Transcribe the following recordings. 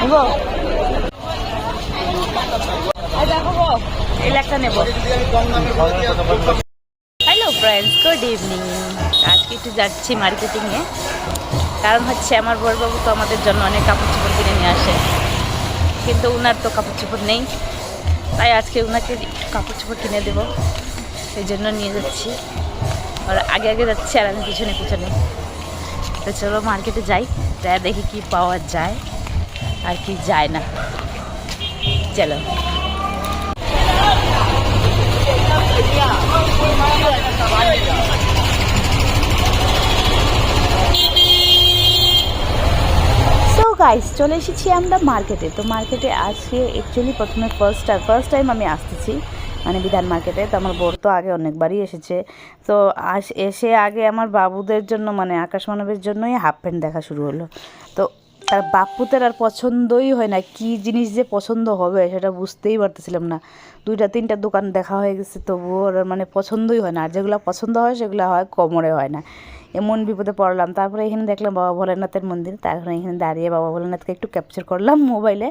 নেব দেখো নেব। হ্যালো ফ্রেন্ডস গুড ইভিনিং আজকে একটু যাচ্ছি মার্কেটিংয়ে কারণ হচ্ছে আমার বড়বাবু তো আমাদের জন্য অনেক কাপড় চোপড় কিনে নিয়ে আসে। কিন্তু ওনার তো কাপড় চোপড় নেই। তাই আজকে ওনাকে কাপড় চোপড় কিনে দেবো। সেই জন্য নিয়ে যাচ্ছি। আর আগে আগে যাচ্ছি আর আমি পিছনে পিছনে। তো চলো মার্কেটে যাই যাই দেখি কি পাওয়া যায়। আর কি যায় না। চলো। গাইস চলে এসেছি আমরা মার্কেটে তো মার্কেটে আজকে অ্যাকচুয়ালি প্রথমে ফার্স্ট ফার্স্ট টাইম আমি আসতেছি মানে বিধান মার্কেটে তো আমার বোর তো আগে অনেকবারই এসেছে। তো এসে আগে আমার বাবুদের জন্য মানে আকাশ মানবের জন্যই হাফ প্যান্ট দেখা শুরু হলো। তো তার বাপুতের আর পছন্দই হয় না। কি জিনিস যে পছন্দ হবে সেটা বুঝতেই পারতেছিলাম না। দুইটা, তিনটা দোকান দেখা হয়ে গেছে, তবুও ওর মানে পছন্দই হয় না। আর যেগুলো পছন্দ হয়, সেগুলো হয়, কোমরে হয় না। এমন বিপদে পড়লাম। তারপরে এখানে দেখলাম বাবা ভোলেনাথের মন্দির। তারপরে এখানে দাঁড়িয়ে বাবা ভোলেনাথকে একটু ক্যাপচার করলাম মোবাইলে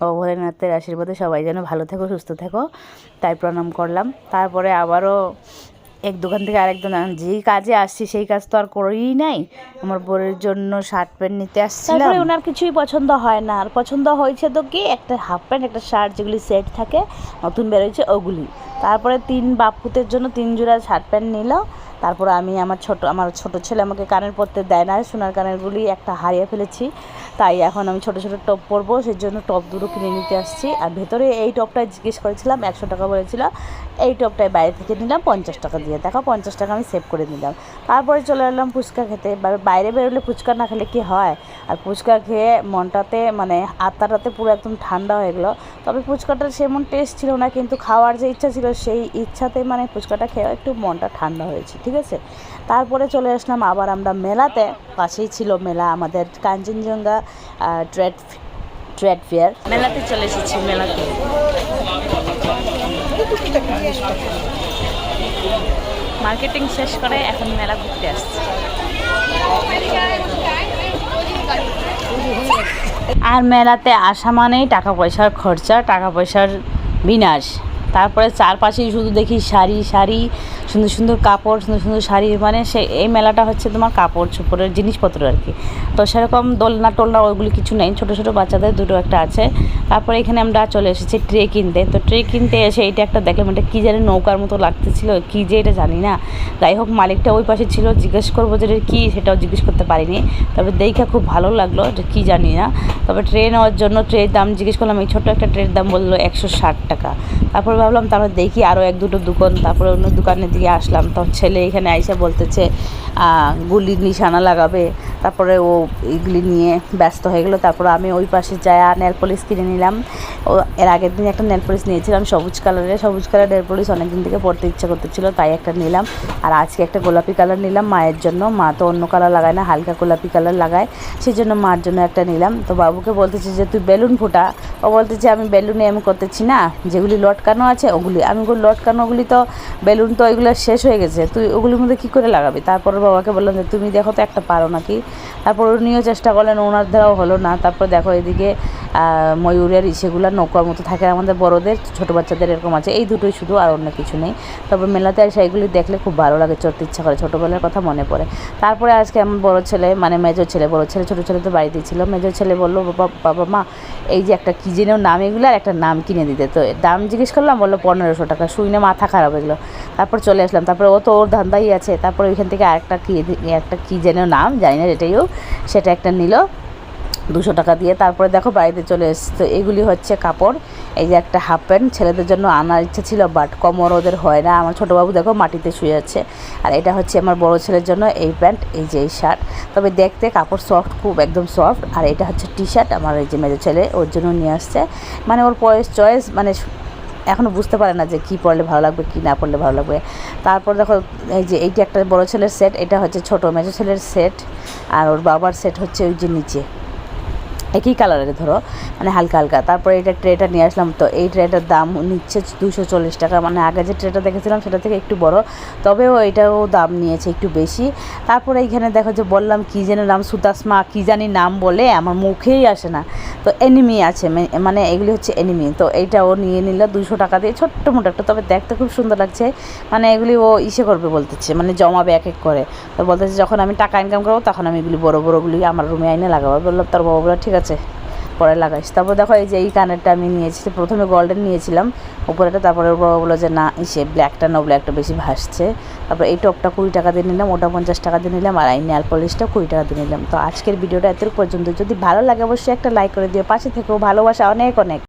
বাবা ভোলেনাথের আশীর্বাদে সবাই যেন ভালো থেকো, সুস্থ থেকো। তাই প্রণাম করলাম। তারপরে আবারও এক দোকান থেকে আরেক দোকান যেই কাজে আসছি, সেই কাজ তো আর করেই নাই। আমার বোনের জন্য শার্ট প্যান্ট নিতে আসছিলাম। ওনার কিছুই পছন্দ হয় না। আর পছন্দ হয়েছে তো কি, একটা হাফ প্যান্ট একটা শার্ট যেগুলি সেট থাকে, নতুন বেরোয়েছে ওগুলি। তারপরে তিন বাপুতের জন্য তিন জোড়া শার্ট প্যান্ট নিল তারপর আমি আমার ছোট আমার ছোট ছেলে আমাকে কানের পরতে দেয় না, সোনার কানেরগুলি একটা হারিয়ে ফেলেছি। তাই এখন আমি ছোট ছোট টপ পরবো সেই জন্য টপ দুটো কিনে নিতে আসছি। আর ভেতরে এই টপটাই জিজ্ঞেস করেছিলাম, একশো টাকা বলেছিল। এই টপটাই বাইরে থেকে নিলাম, পঞ্চাশ টাকা দিয়ে। দেখো, পঞ্চাশ টাকা আমি সেভ করে নিলাম তারপরে চলে এলাম ফুচকা খেতে। বাইরে বেরোলে ফুচকা না খেলে কি হয়? আর ফুচকা খেয়ে মনটাতে মানে আত্মাটাতে পুরো একদম ঠান্ডা হয়ে গেলো। তবে ফুচকাটার সেমন টেস্ট ছিল না, কিন্তু খাওয়ার যে ইচ্ছা ছিল, সেই ইচ্ছাতে মানে ফুচকাটা খেয়ে একটু মনটা ঠান্ডা হয়েছে, ঠিক আছে? তারপরে চলে আসলাম আবার আমরা মেলাতে। পাশেই ছিল মেলা আমাদের কাঞ্চনজঙ্ঘা ট্রেড ট্রেড ফেয়ার। মেলাতে চলে এসেছি মেলাতে। মার্কেটিং শেষ করে এখন মেলা ঘুরতে আসছি। আর মেলাতে আসা মানেই টাকা পয়সার খরচা, টাকা পয়সার বিনাশ। তারপরে চারপাশেই শুধু দেখি শাড়ি শাড়ি, সুন্দর সুন্দর কাপড়, সুন্দর সুন্দর শাড়ি মানে সে, এই মেলাটা হচ্ছে তোমার কাপড় চোপড়ের জিনিসপত্র আর কি। তো সেরকম দোলনা টোলনা ওইগুলি কিছু নেই, ছোটো ছোটো বাচ্চাদের দুটো একটা আছে। তারপরে এখানে আমরা চলে এসেছি ট্রে কিনতে। তো ট্রে কিনতে এসে এটা একটা দেখলাম, এটা কী জানি নৌকার মতো লাগতেছিল, কী যে এটা জানি না। যাই হোক, মালিকটা ওই পাশে ছিল, জিজ্ঞেস করব যে কী, সেটাও জিজ্ঞেস করতে পারিনি। তবে দেখে খুব ভালো লাগল যে কী জানি না। তবে ট্রে নেওয়ার জন্য ট্রের দাম জিজ্ঞেস করলাম, এই ছোটো একটা ট্রের দাম বলল একশো ষাট টাকা। তারপর ভাবলাম, তারপর দেখি আরও এক দুটো দোকান, তারপরে অন্য দোকানের দিকে আসলাম। তো ছেলে এখানে আইসা বলতেছে গুলির নিশানা লাগাবে। তারপরে ও এগুলি নিয়ে ব্যস্ত হয়ে গেলো। তারপরে আমি ওই পাশে যাই নেল পলিশ কিনে নিলাম। ও, এর আগের দিন একটা নেল পলিশ নিয়েছিলাম, সবুজ কালারের। সবুজ কালার নেল পলিশ অনেকদিন থেকে পড়তে ইচ্ছা করতেছিল, তাই একটা নিলাম। আর আজকে একটা গোলাপি কালার নিলাম, মায়ের জন্য। মা তো অন্য কালার লাগায় না, হালকা গোলাপি কালার লাগায়। সেই জন্য মার জন্য একটা নিলাম। তো বাবুকে বলতেছি যে, তুই বেলুন ফোটা। ও বলতেছে, আমি বেলুনে আমি করতেছি না, যেগুলি লটকানো আছে, ওগুলি। আমি লটকানো, ওগুলি তো বেলুন তো ওইগুলো শেষ হয়ে গেছে। তুই ওগুলির মধ্যে কী করে লাগাবি? তারপর বাবাকে বললাম যে, তুমি দেখো তো একটা পারো নাকি? তারপর উনিও চেষ্টা করলেন, ওনার দ্বারাও হলো না। তারপর দেখো এদিকে ময়ূরের সেগুলো নৌকার মতো থাকে আমাদের বড়দের, ছোটো বাচ্চাদের এরকম আছে। এই দুটোই শুধু আর অন্য কিছু নেই। তবে মেলাতে আর সেইগুলি দেখলে খুব ভালো লাগে, চড়তে ইচ্ছা করে। ছোটোবেলার কথা মনে পড়ে। তারপরে আজকে আমার বড় ছেলে মানে মেজর ছেলে, বড় ছেলে, ছোটো ছেলে তো বাড়িতেই ছিল। মেজো ছেলে বলল, বাবা বাবা মা, এই যে একটা কী যেন নাম এগুলো আর একটা নাম কিনে দিতে। তো দাম জিজ্ঞেস করলাম, বলল, পনেরোশো টাকা। শুনে মাথা খারাপ এগুলো তারপর চলে আসলাম। তারপরে ও তো ওর ধান্দাই আছে। তারপর ওইখান থেকে আরেকটা কী, একটা কী যেন নাম, জানি না হোক, সেটা একটা নিল। দুশো টাকা দিয়ে। তারপরে দেখো বাড়িতে চলে এসছে। এগুলি হচ্ছে কাপড়। এই যে একটা হাফ প্যান্ট ছেলেদের জন্য আনার ইচ্ছা ছিল বাট কমর ওদের হয় না। আমার ছোটো বাবু দেখো মাটিতে শুয়ে আছে। আর এটা হচ্ছে আমার বড় ছেলের জন্য এই প্যান্ট এই যে এই শার্ট তবে দেখতে কাপড় সফট খুব একদম সফট আর এটা হচ্ছে টি শার্ট আমার এই যে মেজো ছেলে, ওর জন্য নিয়ে আসছে। মানে ওর পয়েস চয়েস মানে এখনও বুঝতে পারে না যে কী পরলে ভালো লাগবে, কী না পরলে ভালো লাগবে। তারপর দেখো এই যে এইটা একটা বড় ছেলের সেট এটা হচ্ছে ছোটো মেজো ছেলের সেট আর ওর বাবার সেট হচ্ছে ওই যে নিচে। একই কালারের, ধরো মানে হালকা হালকা। তারপরে এটা ট্রেটা নিয়ে আসলাম, তো এই ট্রেটার দাম নিচ্ছে দুশো চল্লিশ টাকা। মানে আগে যে ট্রেটা দেখেছিলাম, সেটা থেকে একটু বড়, তবেও এটাও দাম নিয়েছে একটু বেশি। তারপরে এইখানে দেখো যে বললাম, কী যেন নাম, সুতাসমা, কী জানি নাম বলে, আমার মুখেই আসে না। তো এনিমি আছে মানে এগুলি হচ্ছে এনিমি। তো এইটাও নিয়ে নিল দুশো টাকা দিয়ে, ছোট্ট মোটো একটা, তবে দেখতে খুব সুন্দর লাগছে। মানে এগুলি ও ইসে করবে বলতেছে মানে জমাবে এক এক করে। তো বলতেছে, যখন আমি টাকা ইনকাম করব, তখন আমি এগুলি বড়ো বড়োগুলি আমার রুমে আইনে লাগাবো। বললাম, তার বাবা বলল, ঠিক আছে পরে লাগাইস তারপর দেখো এই যে এই কানেরটা আমি নিয়েছি প্রথমে গোল্ডেন নিয়েছিলাম, উপরেটা তারপরে বাবা বলল যে না, ইসে ব্ল্যাকটা না ব্ল্যাকটা বেশি ভাসছে। তারপর এই টপটা কুড়ি টাকা দিয়ে নিলাম, ওটা পঞ্চাশ টাকা দিয়ে নিলাম, আর এই নেল পলিশটা কুড়ি টাকা দিয়ে নিলাম। তো আজকের ভিডিওটা এত পর্যন্ত, যদি ভালো লাগে অবশ্যই একটা লাইক করে দিও। পাশে থেকেও ভালোবাসা অনেক অনেক।